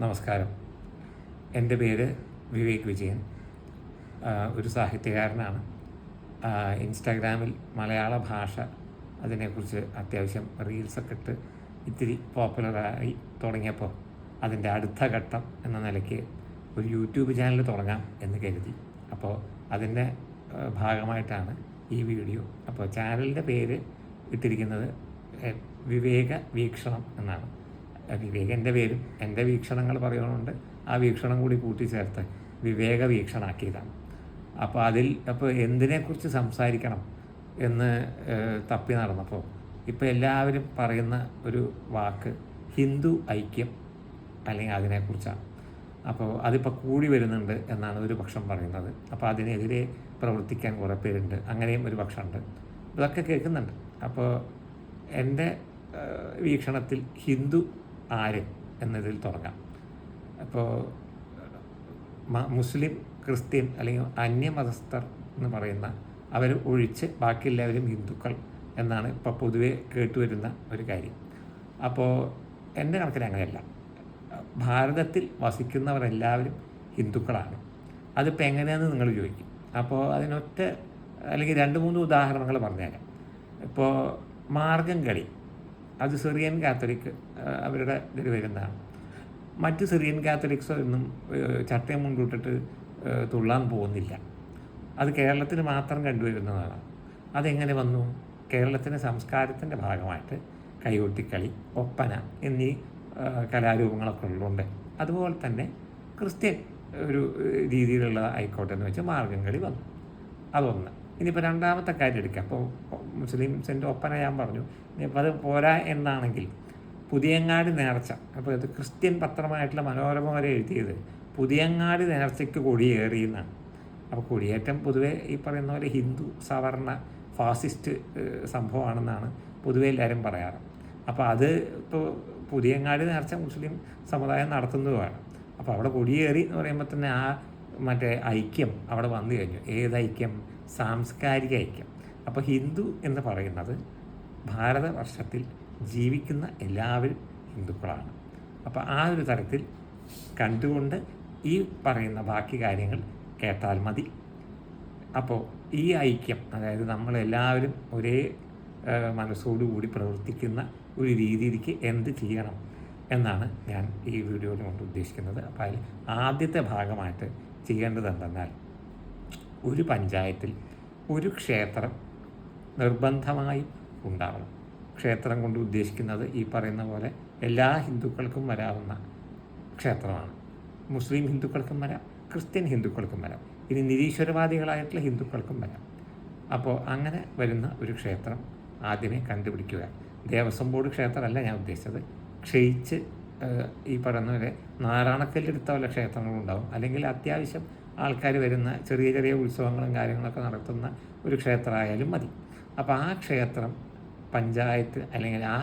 നമസ്കാരം. എന്റെ പേര് വിവേക് വിജയൻ. ഒരു സാഹിത്യകാരനാണ്. ഇൻസ്റ്റാഗ്രാമിൽ മലയാള ഭാഷ അതിനെക്കുറിച്ച് അത്യാവശ്യം റീൽസൊക്കെ ഇട്ട് ഇത്തിരി പോപ്പുലറായി തുടങ്ങിയപ്പോൾ അതിന്റെ അടുത്ത ഘട്ടം എന്ന നിലയ്ക്ക് ഒരു യൂട്യൂബ് ചാനൽ തുടങ്ങാം എന്ന് കരുതി. അപ്പോൾ അതിന്റെ ഭാഗമായിട്ടാണ് ഈ വീഡിയോ. അപ്പോൾ ചാനലിന്റെ പേര് ഇട്ടിരിക്കുന്നത് വിവേക വീക്ഷണം എന്നാണ്. വിവേക് എന്റെ പേരും എന്റെ വീക്ഷണങ്ങൾ പറയുന്നുണ്ട്. ആ വീക്ഷണം കൂടി കൂട്ടിച്ചേർത്ത് വിവേക വീക്ഷണാക്കിയതാണ് അപ്പോൾ അതിൽ അപ്പോൾ എന്തിനെക്കുറിച്ച് സംസാരിക്കണം എന്ന് തപ്പി നടന്നപ്പോൾ ഇപ്പോൾ എല്ലാവരും പറയുന്ന ഒരു വാക്ക് ഹിന്ദു ഐക്യം അല്ലെങ്കിൽ അതിനെക്കുറിച്ചാണ്. അപ്പോൾ അതിപ്പോൾ കൂടി വരുന്നുണ്ട് എന്നാണ് ഒരു പക്ഷം പറയുന്നത്. അപ്പോൾ അതിനെതിരെ പ്രവർത്തിക്കാൻ കുറേ പേരുണ്ട്. അങ്ങനെയും ഒരു പക്ഷമുണ്ട്. ഇതൊക്കെ കേൾക്കുന്നുണ്ട്. അപ്പോൾ എന്റെ വീക്ഷണത്തിൽ ഹിന്ദു ആര് എന്നതിൽ തുടങ്ങാം. അപ്പോൾ മുസ്ലിം ക്രിസ്ത്യൻ അല്ലെങ്കിൽ അന്യമതസ്ഥർ എന്ന് പറയുന്ന അവർ ഒഴിച്ച് ബാക്കിയെല്ലാവരും ഹിന്ദുക്കൾ എന്നാണ് ഇപ്പോൾ പൊതുവെ കേട്ടുവരുന്ന ഒരു കാര്യം. അപ്പോൾ എന്റെ കണക്കിന് അങ്ങനെയല്ല. ഭാരതത്തിൽ വസിക്കുന്നവരെല്ലാവരും ഹിന്ദുക്കളാണ്. അതിപ്പോൾ എങ്ങനെയാണെന്ന് നിങ്ങൾ ചോദിക്കും. അപ്പോൾ അതിനൊറ്റ അല്ലെങ്കിൽ രണ്ട് മൂന്ന് ഉദാഹരണങ്ങൾ പറഞ്ഞുതരാം. ഇപ്പോൾ മാർഗം കളി അത് സിറിയൻ കാത്തലിക് അവരുടെ ഇതിൽ വരുന്നതാണ്. മറ്റ് സിറിയൻ കാത്തലിക്സോ ഒന്നും ചട്ടയം മുൻകൂട്ടിട്ട് തുള്ളാൻ പോകുന്നില്ല. അത് കേരളത്തിൽ മാത്രം കണ്ടുവരുന്നതാണ്. അതെങ്ങനെ വന്നു? കേരളത്തിന്റെ സംസ്കാരത്തിന്റെ ഭാഗമായിട്ട് കൈകൊട്ടിക്കളി ഒപ്പന എന്നീ കലാരൂപങ്ങളൊക്കെ ഉള്ളതുകൊണ്ട് അതുപോലെ തന്നെ ക്രിസ്ത്യൻ ഒരു രീതിയിലുള്ള ആയിക്കോട്ടെ എന്ന് വെച്ചാൽ മാർഗം കളി വന്നു. അതൊന്ന്. ഇനിയിപ്പോൾ രണ്ടാമത്തെ കാര്യം എടുക്കുക അപ്പോൾ മുസ്ലിം സെന്റ് ഒപ്പന ഞാൻ പറഞ്ഞു ഇനിയിപ്പോൾ അത് പോരാ എന്നാണെങ്കിൽ പുതിയങ്ങാടി നേർച്ച അപ്പോൾ ഇത് ക്രിസ്ത്യൻ പത്രമായിട്ടുള്ള മനോരമ വരെ എഴുതിയത് പുതിയങ്ങാടി നേർച്ചയ്ക്ക് കൊടിയേറി എന്നാണ് അപ്പോൾ കൊടിയേറ്റം പൊതുവേ ഈ പറയുന്ന പോലെ ഹിന്ദു സവർണ ഫാസിസ്റ്റ് സംഭവമാണെന്നാണ് പൊതുവേ എല്ലാവരും പറയാറ്. അപ്പോൾ അത് ഇപ്പോൾ പുതിയങ്ങാടി നേർച്ച മുസ്ലിം സമുദായം നടത്തുന്നതുമാണ്. അപ്പോൾ അവിടെ കൊടിയേറി എന്ന് പറയുമ്പോൾ തന്നെ ആ മറ്റേ ഐക്യം അവിടെ വന്നു കഴിഞ്ഞു. ഏത് ഐക്യം? സാംസ്കാരിക ഐക്യം അപ്പോൾ ഹിന്ദു എന്ന് പറയുന്നത് ഭാരതവർഷത്തിൽ ജീവിക്കുന്ന എല്ലാവരും ഹിന്ദുക്കളാണ്. അപ്പോൾ ആ ഒരു തരത്തിൽ കണ്ടുകൊണ്ട് ഈ പറയുന്ന ബാക്കി കാര്യങ്ങൾ കേട്ടാൽ മതി. അപ്പോൾ ഈ ഐക്യം അതായത് നമ്മളെല്ലാവരും ഒരേ മനസ്സോടുകൂടി പ്രവർത്തിക്കുന്ന ഒരു രീതിയിലേക്ക് എന്ത് ചെയ്യണം എന്നാണ് ഞാൻ ഈ വീഡിയോയിൽ കൊണ്ട് ഉദ്ദേശിക്കുന്നത്. അപ്പോൾ അതിൽ ആദ്യത്തെ ഭാഗമായിട്ട് ചെയ്യേണ്ടത് എന്തെന്നാൽ ഒരു പഞ്ചായത്തിൽ ഒരു ക്ഷേത്രം നിർബന്ധമായി ഉണ്ടാവണം. ക്ഷേത്രം കൊണ്ട് ഉദ്ദേശിക്കുന്നത് ഈ പറയുന്ന പോലെ എല്ലാ ഹിന്ദുക്കൾക്കും വരാവുന്ന ക്ഷേത്രമാണ്. മുസ്ലിം ഹിന്ദുക്കൾക്കും വരാം ക്രിസ്ത്യൻ ഹിന്ദുക്കൾക്കും വരാം ഇനി നിരീശ്വരവാദികളായിട്ടുള്ള ഹിന്ദുക്കൾക്കും വരാം. അപ്പോൾ അങ്ങനെ വരുന്ന ഒരു ക്ഷേത്രം ആദ്യമേ കണ്ടുപിടിക്കുക. ദേവസ്വം ബോർഡ് ക്ഷേത്രമല്ല ഞാൻ ഉദ്ദേശിച്ചത്. ക്ഷയിച്ച് ഈ പറയുന്ന പോലെ നാരായണക്കല്ലെടുത്ത വല്ല ക്ഷേത്രങ്ങളുണ്ടാവും. അല്ലെങ്കിൽ അത്യാവശ്യം ആൾക്കാർ വരുന്ന ചെറിയ ചെറിയ ഉത്സവങ്ങളും കാര്യങ്ങളൊക്കെ നടത്തുന്ന ഒരു ക്ഷേത്രമായാലും മതി. അപ്പോൾ ആ ക്ഷേത്രം പഞ്ചായത്ത് അല്ലെങ്കിൽ ആ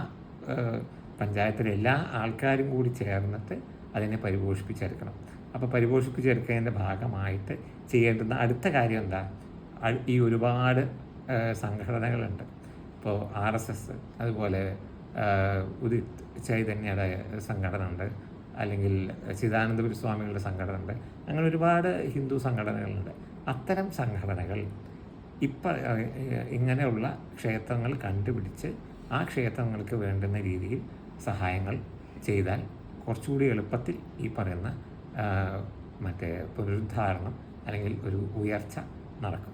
പഞ്ചായത്തിലെ എല്ലാ ആൾക്കാരും കൂടി ചേർന്നിട്ട് അതിനെ പരിപോഷിപ്പിച്ചെടുക്കണം. അപ്പോൾ പരിപോഷിപ്പിച്ചെടുക്കുന്നതിന്റെ ഭാഗമായിട്ട് ചെയ്യേണ്ടുന്ന അടുത്ത കാര്യം എന്താ? ഈ ഒരുപാട് സംഘടനകളുണ്ട്. ഇപ്പോൾ ആർ എസ് എസ് അതുപോലെ ഉദിത് ചൈതന്യയുടെ സംഘടന ഉണ്ട് അല്ലെങ്കിൽ ചിദാനന്ദപുരി സ്വാമികളുടെ സംഘടന ഉണ്ട് അങ്ങനെ ഒരുപാട് ഹിന്ദു സംഘടനകളുണ്ട്. അത്തരം സംഘടനകൾ ഇപ്പം ഇങ്ങനെയുള്ള ക്ഷേത്രങ്ങൾ കണ്ടുപിടിച്ച് ആ ക്ഷേത്രങ്ങൾക്ക് വേണ്ടുന്ന രീതിയിൽ സഹായങ്ങൾ ചെയ്താൽ കുറച്ചുകൂടി എളുപ്പത്തിൽ ഈ പറയുന്ന മറ്റേ പുനരുദ്ധാരണം അല്ലെങ്കിൽ ഒരു ഉയർച്ച നടക്കും.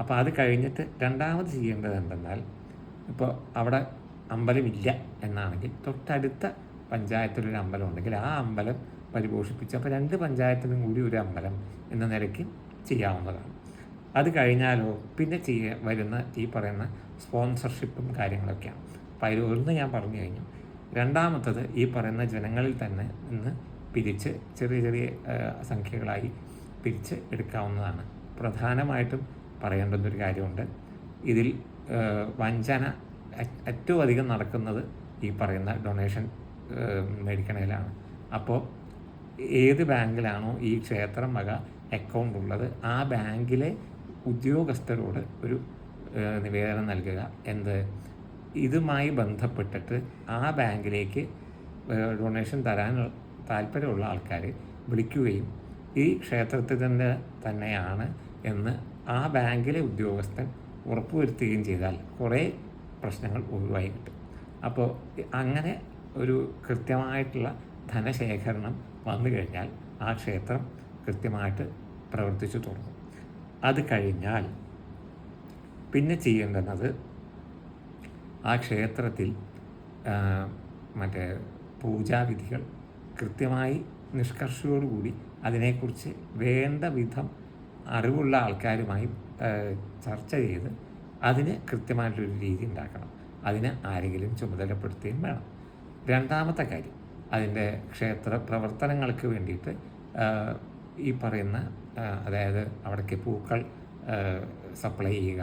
അപ്പോൾ അത് കഴിഞ്ഞിട്ട് രണ്ടാമത് ചെയ്യേണ്ടത് എന്തെന്നാൽ ഇപ്പോൾ അവിടെ അമ്പലമില്ല എന്നാണെങ്കിൽ തൊട്ടടുത്ത പഞ്ചായത്തിലൊരു അമ്പലം ഉണ്ടെങ്കിൽ ആ അമ്പലം പരിപോഷിപ്പിച്ച് അപ്പോൾ രണ്ട് പഞ്ചായത്തിനും കൂടി ഒരു അമ്പലം എന്ന നിലയ്ക്ക് ചെയ്യാവുന്നതാണ്. അത് കഴിഞ്ഞാലോ പിന്നെ ചെയ്യ വരുന്ന ഈ പറയുന്ന സ്പോൺസർഷിപ്പും കാര്യങ്ങളൊക്കെയാണ്. അപ്പോൾ അതിൽ ഒന്ന് ഞാൻ പറഞ്ഞു കഴിഞ്ഞു. രണ്ടാമത്തത് ഈ പറയുന്ന ജനങ്ങളിൽ തന്നെ നിന്ന് പിരിച്ച് ചെറിയ ചെറിയ സംഖ്യകളായി പിരിച്ച് എടുക്കാവുന്നതാണ്. പ്രധാനമായിട്ടും പറയേണ്ടുന്നൊരു കാര്യമുണ്ട്. ഇതിൽ വഞ്ചന ഏറ്റവും അധികം നടക്കുന്നത് ഈ പറയുന്ന ഡൊണേഷൻ മേടിക്കണേലാണ്. അപ്പോൾ ഏത് ബാങ്കിലാണോ ഈ ക്ഷേത്രം വക അക്കൗണ്ട് ഉള്ളത് ആ ബാങ്കിലെ ഉദ്യോഗസ്ഥരോട് ഒരു നിവേദനം നൽകുക. എന്ത്? ഇതുമായി ബന്ധപ്പെട്ടിട്ട് ആ ബാങ്കിലേക്ക് ഡൊണേഷൻ തരാൻ താല്പര്യമുള്ള ആൾക്കാർ വിളിക്കുകയും ഈ ക്ഷേത്രത്തിൽ തന്നെ തന്നെയാണ് എന്ന് ആ ബാങ്കിലെ ഉദ്യോഗസ്ഥൻ ഉറപ്പുവരുത്തുകയും ചെയ്താൽ കുറേ പ്രശ്നങ്ങൾ ഒഴിവായി കിട്ടും. അപ്പോൾ അങ്ങനെ ഒരു കൃത്യമായിട്ടുള്ള ധനശേഖരണം വന്നു കഴിഞ്ഞാൽ ആ ക്ഷേത്രം കൃത്യമായിട്ട് പ്രവർത്തിച്ചു തുടങ്ങും. അത് കഴിഞ്ഞാൽ പിന്നെ ചെയ്യേണ്ടത് ആ ക്ഷേത്രത്തിൽ മറ്റേ പൂജാവിധികൾ കൃത്യമായി നിഷ്കർഷയോടുകൂടി അതിനെക്കുറിച്ച് വേണ്ട വിധം അറിവുള്ള ആൾക്കാരുമായി ചർച്ച ചെയ്ത് അതിന് കൃത്യമായിട്ടൊരു രീതി ഉണ്ടാക്കണം. അതിന് ആരെങ്കിലും ചുമതലപ്പെടുത്തുകയും വേണം. രണ്ടാമത്തെ കാര്യം അതിന്റെ ക്ഷേത്ര പ്രവർത്തനങ്ങൾക്ക് വേണ്ടിയിട്ട് ഈ പറയുന്ന അതായത് അവിടേക്ക് പൂക്കൾ സപ്ലൈ ചെയ്യുക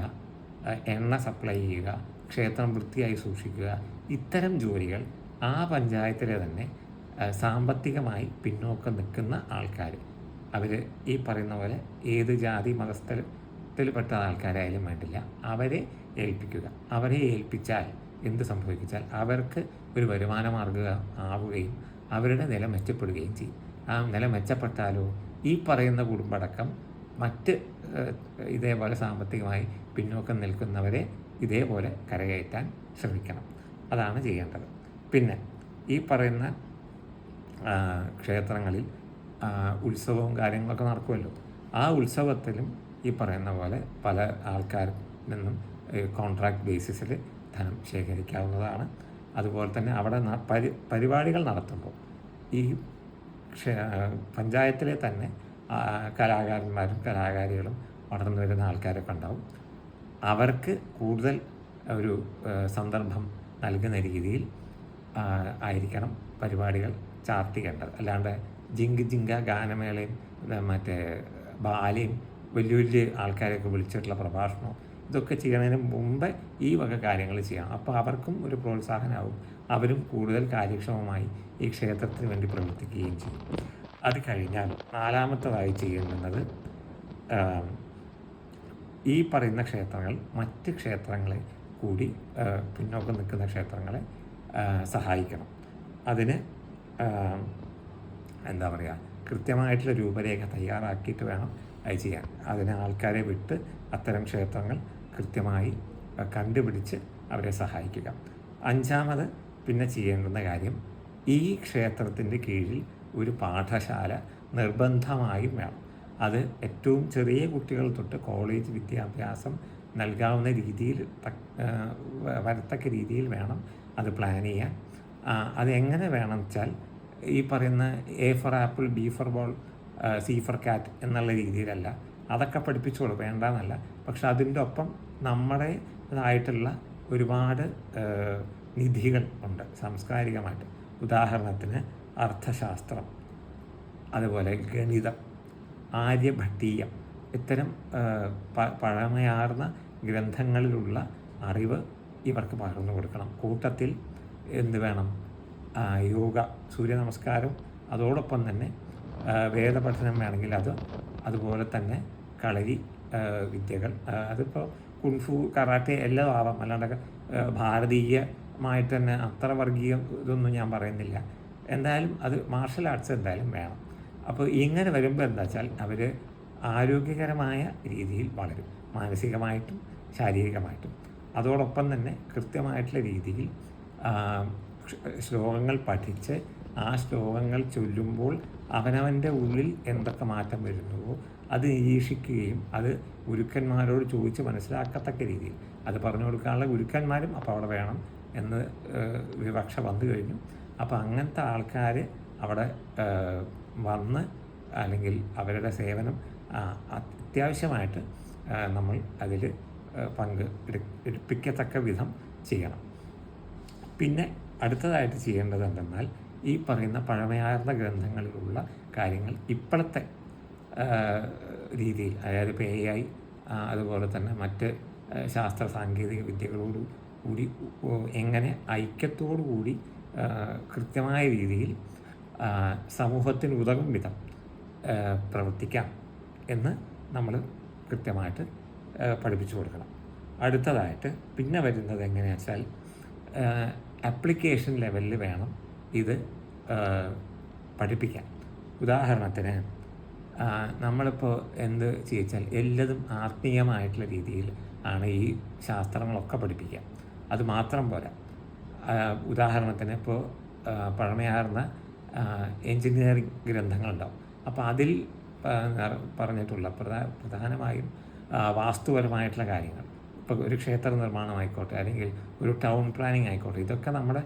എണ്ണ സപ്ലൈ ചെയ്യുക ക്ഷേത്രം വൃത്തിയായി സൂക്ഷിക്കുക ഇത്തരം ജോലികൾ ആ പഞ്ചായത്തിലെ തന്നെ സാമ്പത്തികമായി പിന്നോക്കം നിൽക്കുന്ന ആൾക്കാർ അവർ ഈ പറയുന്ന പോലെ ഏത് ജാതി മതസ്ഥലത്തിൽപ്പെട്ട ആൾക്കാരായാലും വേണ്ടില്ല അവരെ ഏൽപ്പിക്കുക. അവരെ ഏൽപ്പിച്ചാൽ എന്ത് സംഭവിച്ചാൽ അവർക്ക് ഒരു വരുമാന മാർഗം ആവുകയും അവരുടെ നില മെച്ചപ്പെടുകയും ചെയ്യും. ആ നില മെച്ചപ്പെട്ടാലോ? ഈ പറയുന്ന കുടുംബടക്കം മറ്റ് ഇതേപോലെ സാമ്പത്തികമായി പിന്നോക്കം നിൽക്കുന്നവരെ ഇതേപോലെ കരകയറ്റാൻ ശ്രമിക്കണം. അതാണ് ചെയ്യേണ്ടത്. പിന്നെ ഈ പറയുന്ന ക്ഷേത്രങ്ങളിൽ ഉത്സവവും കാര്യങ്ങളൊക്കെ നടക്കുമല്ലോ. ആ ഉത്സവത്തിലും ഈ പറയുന്ന പോലെ പല ആൾക്കാരിൽ നിന്നും കോൺട്രാക്ട് ബേസിസിൽ ധനം ശേഖരിക്കാവുന്നതാണ്. അതുപോലെ തന്നെ അവിടെ പരി പരിപാടികൾ നടത്തുമ്പോൾ ഈ പഞ്ചായത്തിലെ തന്നെ കലാകാരന്മാരും കലാകാരികളും വളർന്നു വരുന്ന ആൾക്കാരൊക്കെ ഉണ്ടാവും. അവർക്ക് കൂടുതൽ ഒരു സന്ദർഭം നൽകുന്ന രീതിയിൽ ആയിരിക്കണം പരിപാടികൾ ചാർട്ട് ചെയ്യേണ്ടത് അല്ലാണ്ട് ജിങ്ക് ജിങ്ക ഗാനമേളയും മറ്റേ ബാലയും വലിയ വലിയ ആൾക്കാരെയൊക്കെ വിളിച്ചിട്ടുള്ള പ്രഭാഷണവും ഇതൊക്കെ ചെയ്യുന്നതിന് മുമ്പേ ഈ വക കാര്യങ്ങൾ ചെയ്യാം അപ്പോൾ അവർക്കും ഒരു പ്രോത്സാഹനമാവും അവരും കൂടുതൽ കാര്യക്ഷമമായി ഈ ക്ഷേത്രത്തിന് വേണ്ടി പ്രവർത്തിക്കുകയും ചെയ്യും. അത് കഴിഞ്ഞാൽ നാലാമത്തതായി ചെയ്യേണ്ടുന്നത് ഈ പറയുന്ന ക്ഷേത്രങ്ങൾ മറ്റ് ക്ഷേത്രങ്ങളെ കൂടി പിന്നോക്കം നിൽക്കുന്ന ക്ഷേത്രങ്ങളെ സഹായിക്കണം. അതിന് എന്താ പറയുക കൃത്യമായിട്ടുള്ള രൂപരേഖ തയ്യാറാക്കിയിട്ട് വേണം അത് ചെയ്യാൻ. അതിന് ആൾക്കാരെ വിട്ട് അത്തരം ക്ഷേത്രങ്ങൾ കൃത്യമായി കണ്ടുപിടിച്ച് അവരെ സഹായിക്കുക. അഞ്ചാമത് പിന്നെ ചെയ്യേണ്ടുന്ന കാര്യം ഈ ക്ഷേത്രത്തിന്റെ കീഴിൽ ഒരു പാഠശാല നിർബന്ധമായും വേണം. അത് ഏറ്റവും ചെറിയ കുട്ടികൾ തൊട്ട് കോളേജ് വിദ്യാഭ്യാസം നൽകാവുന്ന രീതിയിൽ തക്ക- വരത്തക്ക രീതിയിൽ വേണം അത് പ്ലാൻ ചെയ്യാൻ. അതെങ്ങനെ വേണം വെച്ചാൽ ഈ പറയുന്ന A for apple B for ball C for cat എന്നുള്ള രീതിയിലല്ല. അതൊക്കെ പഠിപ്പിച്ചോളൂ വേണ്ടെന്നല്ല. പക്ഷെ അതിന്റെ ഒപ്പം നമ്മുടേതായിട്ടുള്ള ഒരുപാട് നിധികൾ ഉണ്ട് സാംസ്കാരികമായിട്ട്. ഉദാഹരണത്തിന് അർത്ഥശാസ്ത്രം അതുപോലെ ഗണിതം ആര്യഭട്ടീയം ഇത്തരം പഴമയാർന്ന ഗ്രന്ഥങ്ങളിലുള്ള അറിവ് ഇവർക്ക് പകർന്നു കൊടുക്കണം. കൂട്ടത്തിൽ എന്ത് വേണം? യോഗ സൂര്യ നമസ്കാരം അതോടൊപ്പം തന്നെ വേദപഠനം വേണമെങ്കിൽ അത് അതുപോലെ തന്നെ കളരി വിദ്യകൾ. അതിപ്പോൾ കുൺഫു കറാട്ടെ എല്ലാം ആവാം. അല്ലാണ്ട് ഭാരതീയമായിട്ട് തന്നെ അത്ര വർഗീയ ഇതൊന്നും ഞാൻ പറയുന്നില്ല. എന്തായാലും അത് മാർഷൽ ആർട്സ് എന്തായാലും വേണം. അപ്പോൾ ഇങ്ങനെ വരുമ്പോൾ എന്താ വെച്ചാൽ അവർ ആരോഗ്യകരമായ രീതിയിൽ വളരും. മാനസികമായിട്ടും ശാരീരികമായിട്ടും. അതോടൊപ്പം തന്നെ കൃത്യമായിട്ടുള്ള രീതിയിൽ ശ്ലോകങ്ങൾ പഠിച്ച് ആ ശ്ലോകങ്ങൾ ചൊല്ലുമ്പോൾ അവനവന്റെ ഉള്ളിൽ എന്തൊക്കെ മാറ്റം വരുന്നുവോ അത് നിരീക്ഷിക്കുകയും അത് ഗുരുക്കന്മാരോട് ചോദിച്ച് മനസ്സിലാക്കത്തക്ക രീതിയിൽ അത് പറഞ്ഞു കൊടുക്കാനുള്ള ഗുരുക്കന്മാരും അപ്പോൾ അവിടെ വേണം എന്ന് വിവക്ഷ വന്നു കഴിഞ്ഞു. അപ്പോൾ അങ്ങനത്തെ ആൾക്കാർ അവിടെ വന്ന് അല്ലെങ്കിൽ അവരുടെ സേവനം അത്യാവശ്യമായിട്ട് നമ്മൾ അതിൽ പങ്ക് എടു എടുപ്പിക്കത്തക്ക വിധം ചെയ്യണം. പിന്നെ അടുത്തതായിട്ട് ചെയ്യേണ്ടത് എന്തെന്നാൽ ഈ പറയുന്ന പഴമയാർന്ന ഗ്രന്ഥങ്ങളിലുള്ള കാര്യങ്ങൾ ഇപ്പോഴത്തെ രീതിയിൽ. അതായത് ഇപ്പോൾ എ ഐ അതുപോലെ തന്നെ മറ്റ് ശാസ്ത്ര സാങ്കേതിക വിദ്യകളോട് കൂടി എങ്ങനെ ഐക്യത്തോടു കൂടി കൃത്യമായ രീതിയിൽ സമൂഹത്തിന് ഉതകും വിധം പ്രവർത്തിക്കാം എന്ന് നമ്മൾ കൃത്യമായിട്ട് പഠിപ്പിച്ചു കൊടുക്കണം. അടുത്തതായിട്ട് പിന്നെ വരുന്നത് എങ്ങനെയാണെന്ന് വെച്ചാൽ ആപ്ലിക്കേഷൻ ലെവലിൽ വേണം ഇത് പഠിപ്പിക്കാൻ. ഉദാഹരണത്തിന് നമ്മളിപ്പോൾ എന്ത് ചെയ്യിച്ചാൽ എല്ലതും ആത്മീയമായിട്ടുള്ള രീതിയിൽ ആണ് ഈ ശാസ്ത്രങ്ങളൊക്കെ പഠിപ്പിക്കുക. അത് മാത്രം പോരാ. ഉദാഹരണത്തിന് ഇപ്പോൾ പഴമയാർന്ന എൻജിനീയറിംഗ് ഗ്രന്ഥങ്ങളുണ്ടാവും. അപ്പോൾ അതിൽ പറഞ്ഞിട്ടുള്ള പ്രധാ പ്രധാനമായും വാസ്തുപരമായിട്ടുള്ള കാര്യങ്ങൾ. ഇപ്പോൾ ഒരു ക്ഷേത്ര നിർമ്മാണമായിക്കോട്ടെ അല്ലെങ്കിൽ ഒരു ടൗൺ പ്ലാനിങ് ആയിക്കോട്ടെ ഇതൊക്കെ നമ്മുടെ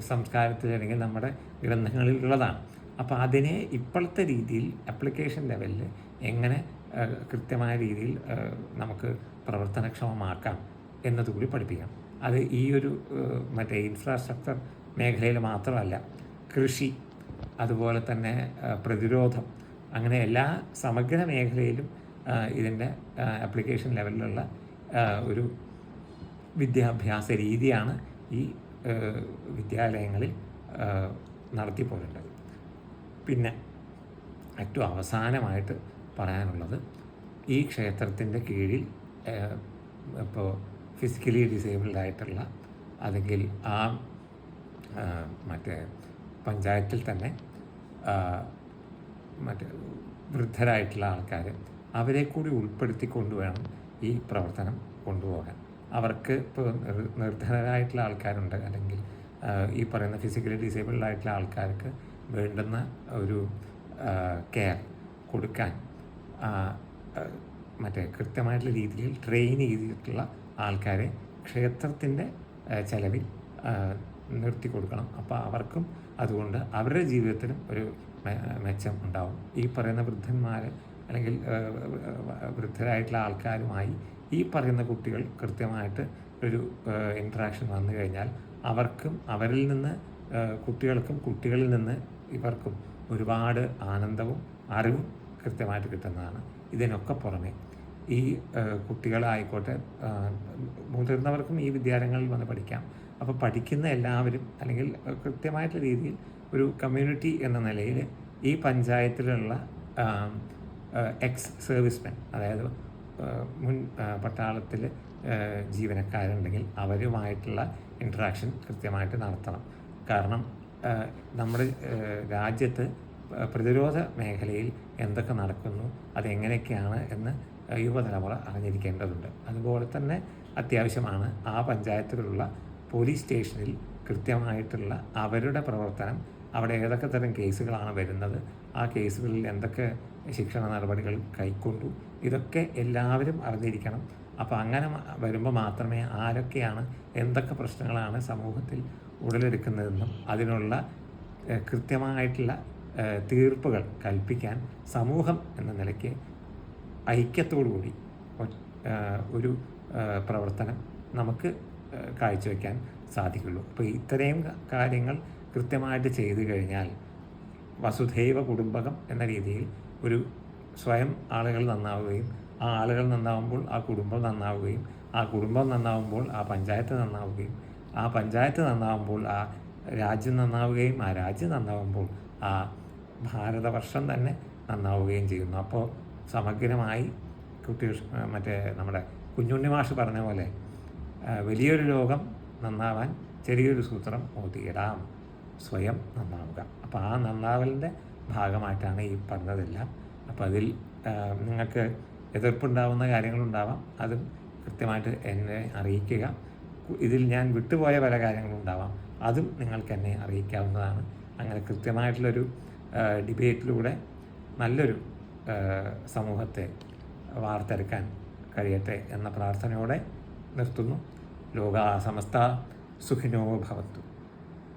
സംസ്കാരത്തിൽ അല്ലെങ്കിൽ നമ്മുടെ ഗ്രന്ഥങ്ങളിൽ ഉള്ളതാണ്. അപ്പോൾ അതിനെ ഇപ്പോഴത്തെ രീതിയിൽ അപ്ലിക്കേഷൻ ലെവലിൽ എങ്ങനെ കൃത്യമായ രീതിയിൽ നമുക്ക് പ്രവർത്തനക്ഷമമാക്കാം എന്നതുകൂടി പഠിപ്പിക്കണം അത് ഈ ഒരു മറ്റേ ഇൻഫ്രാസ്ട്രക്ചർ മേഖലയിൽ മാത്രമല്ല കൃഷി അതുപോലെ തന്നെ പ്രതിരോധം അങ്ങനെ എല്ലാ സമഗ്ര മേഖലയിലും ഇതിന്റെ ആപ്ലിക്കേഷൻ ലെവലിലുള്ള ഒരു വിദ്യാഭ്യാസ രീതിയാണ് ഈ വിദ്യാലയങ്ങളിൽ നടത്തിപ്പോരുന്നത് പിന്നെ ഏറ്റവും അവസാനമായിട്ട് പറയാനുള്ളത് ഈ ക്ഷേത്രത്തിന്റെ കീഴിൽ ഇപ്പോൾ ഫിസിക്കലി ഡിസേബിൾഡ് ആയിട്ടുള്ള അല്ലെങ്കിൽ ആ മറ്റേ പഞ്ചായത്തിൽ തന്നെ മറ്റേ വൃദ്ധരായിട്ടുള്ള ആൾക്കാർ അവരെ കൂടി ഉൾപ്പെടുത്തിക്കൊണ്ട് വേണം ഈ പ്രവർത്തനം കൊണ്ടുപോകാൻ. അവർക്ക് ഇപ്പോൾ നിർ- നിർധനരായിട്ടുള്ള ആൾക്കാരുണ്ട് അല്ലെങ്കിൽ ഈ പറയുന്ന ഫിസിക്കലി ഡിസേബിൾഡ് ആയിട്ടുള്ള ആൾക്കാർക്ക് വേണ്ടുന്ന ഒരു കെയർ കൊടുക്കാൻ മറ്റേ കൃത്യമായിട്ടുള്ള രീതിയിൽ ട്രെയിൻ ചെയ്തിട്ടുള്ള ആൾക്കാരെ ക്ഷേത്രത്തിന്റെ ചിലവിൽ നിർത്തി കൊടുക്കണം. അപ്പോൾ അവർക്കും അതുകൊണ്ട് അവരുടെ ജീവിതത്തിലും ഒരു മെച്ചം ഉണ്ടാവും. ഈ പറയുന്ന വൃദ്ധന്മാർ അല്ലെങ്കിൽ വൃദ്ധരായിട്ടുള്ള ആൾക്കാരുമായി ഈ പറയുന്ന കുട്ടികൾ കൃത്യമായിട്ട് ഒരു ഇൻട്രാക്ഷൻ വന്നു കഴിഞ്ഞാൽ അവർക്കും അവരിൽ നിന്ന് കുട്ടികൾക്കും കുട്ടികളിൽ നിന്ന് ഇവർക്കും ഒരുപാട് ആനന്ദവും അറിവും കൃത്യമായിട്ട് കിട്ടുന്നതാണ്. ഇതിനൊക്കെ പുറമെ ഈ കുട്ടികളായിക്കോട്ടെ മുതിർന്നവർക്കും ഈ വിദ്യാലയങ്ങളിൽ വന്ന് പഠിക്കാം. അപ്പോൾ പഠിക്കുന്ന എല്ലാവരും അല്ലെങ്കിൽ കൃത്യമായിട്ടുള്ള രീതിയിൽ ഒരു കമ്മ്യൂണിറ്റി എന്ന നിലയിൽ ഈ പഞ്ചായത്തിലുള്ള എക്സ് സർവീസ്മെൻ അതായത് മുൻ പട്ടാളത്തിൽ ജീവനക്കാരുണ്ടെങ്കിൽ അവരുമായിട്ടുള്ള ഇൻട്രാക്ഷൻ കൃത്യമായിട്ട് നടത്തണം. കാരണം നമ്മുടെ രാജ്യത്ത് പ്രതിരോധ മേഖലയിൽ എന്തൊക്കെ നടക്കുന്നു അതെങ്ങനെയൊക്കെയാണ് എന്ന് യുവതലമുറ അറിഞ്ഞിരിക്കേണ്ടതുണ്ട്. അതുപോലെ തന്നെ അത്യാവശ്യമാണ് ആ പഞ്ചായത്തിലുള്ള പോലീസ് സ്റ്റേഷനിൽ കൃത്യമായിട്ടുള്ള അവരുടെ പ്രവർത്തനം അവിടെ ഏതൊക്കെ തരം കേസുകളാണ് വരുന്നത് ആ കേസുകളിൽ എന്തൊക്കെ ശിക്ഷണ നടപടികൾ കൈക്കൊണ്ടു ഇതൊക്കെ എല്ലാവരും അറിഞ്ഞിരിക്കണം. അപ്പോൾ അങ്ങനെ വരുമ്പോൾ മാത്രമേ ആരൊക്കെയാണ് എന്തൊക്കെ പ്രശ്നങ്ങളാണ് സമൂഹത്തിൽ ഉടലെടുക്കുന്നതെന്നും അതിനുള്ള കൃത്യമായിട്ടുള്ള തീർപ്പുകൾ കൽപ്പിക്കാൻ സമൂഹം എന്ന നിലയ്ക്ക് ഐക്യത്തോടുകൂടി കൂടി ഒരു പ്രവർത്തനം നമുക്ക് കാഴ്ചവെക്കാൻ സാധിക്കുള്ളൂ. അപ്പോൾ ഇത്രയും കാര്യങ്ങൾ കൃത്യമായിട്ട് ചെയ്തു കഴിഞ്ഞാൽ വസുധൈവ കുടുംബകം എന്ന രീതിയിൽ ഒരു സ്വയം ആളുകൾ നന്നാവുകയും ആ ആളുകൾ നന്നാവുമ്പോൾ ആ കുടുംബം നന്നാവുകയും ആ കുടുംബം നന്നാവുമ്പോൾ ആ പഞ്ചായത്ത് നന്നാവുകയും ആ പഞ്ചായത്ത് നന്നാവുമ്പോൾ ആ രാജ്യം നന്നാവുകയും ആ രാജ്യം നന്നാവുമ്പോൾ ആ ഭാരതവർഷം തന്നെ നന്നാവുകയും ചെയ്യുന്നു. അപ്പോൾ സമഗ്രമായി കുട്ടി മറ്റേ നമ്മുടെ കുഞ്ഞുണ്ണി മാഷ് പറഞ്ഞ പോലെ വലിയൊരു ലോകം നന്നാവാൻ ചെറിയൊരു സൂത്രം ഓതിയിടാം സ്വയം നന്നാവുക. അപ്പോൾ ആ നന്നാവലിന്റെ ഭാഗമായിട്ടാണ് ഈ പറഞ്ഞതെല്ലാം. അപ്പോൾ അതിൽ നിങ്ങൾക്ക് എതിർപ്പുണ്ടാവുന്ന കാര്യങ്ങളുണ്ടാവാം. അതും കൃത്യമായിട്ട് എന്നെ അറിയിക്കുക. ഇതിൽ ഞാൻ വിട്ടുപോയ പല കാര്യങ്ങളും ഉണ്ടാവാം അതും നിങ്ങൾക്ക് എന്നെ അറിയിക്കാവുന്നതാണ്. അങ്ങനെ കൃത്യമായിട്ടുള്ളൊരു ഡിബേറ്റിലൂടെ നല്ലൊരു സമൂഹത്തെ വാർത്തെടുക്കാൻ കഴിയട്ടെ എന്ന പ്രാർത്ഥനയോടെ നിർത്തുന്നു. ലോക സമസ്ത സുഖിനോ ഭവത്തു